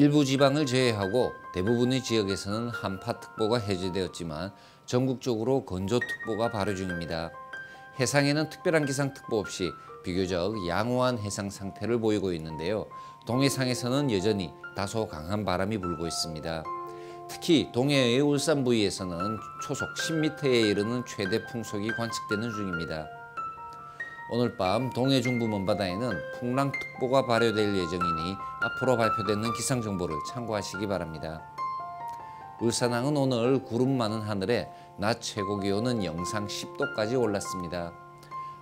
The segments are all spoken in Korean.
일부 지방을 제외하고 대부분의 지역에서는 한파특보가 해제되었지만 전국적으로 건조특보가 발효 중입니다. 해상에는 특별한 기상특보 없이 비교적 양호한 해상 상태를 보이고 있는데요. 동해상에서는 여전히 다소 강한 바람이 불고 있습니다. 특히 동해의 울산 부위에서는 초속 10m에 이르는 최대 풍속이 관측되는 중입니다. 오늘 밤 동해 중부 먼바다에는 풍랑특보가 발효될 예정이니 앞으로 발표되는 기상정보를 참고하시기 바랍니다. 울산항은 오늘 구름 많은 하늘에 낮 최고 기온은 영상 10도까지 올랐습니다.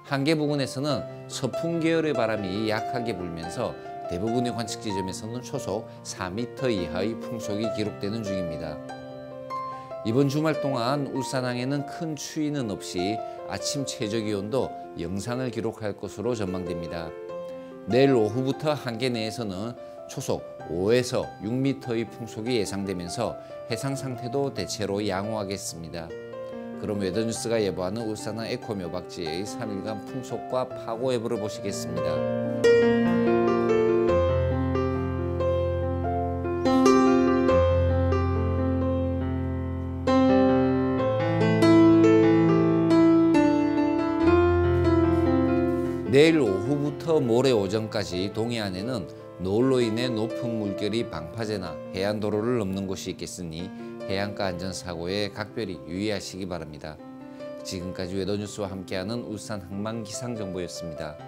한계 부근에서는 서풍 계열의 바람이 약하게 불면서 대부분의 관측 지점에서는 초속 4m 이하의 풍속이 기록되는 중입니다. 이번 주말 동안 울산항에는 큰 추위는 없이 아침 최저 기온도 영상을 기록할 것으로 전망됩니다. 내일 오후부터 한계 내에서는 초속 5에서 6m의 풍속이 예상되면서 해상 상태도 대체로 양호하겠습니다. 그럼 웨더뉴스가 예보하는 울산항 에코묘박지의 3일간 풍속과 파고 예보를 보시겠습니다. 내일 오후부터 모레 오전까지 동해안에는 노을로 인해 높은 물결이 방파제나 해안도로를 넘는 곳이 있겠으니 해안가 안전사고에 각별히 유의하시기 바랍니다. 지금까지 웨더뉴스와 함께하는 울산 항만기상정보였습니다.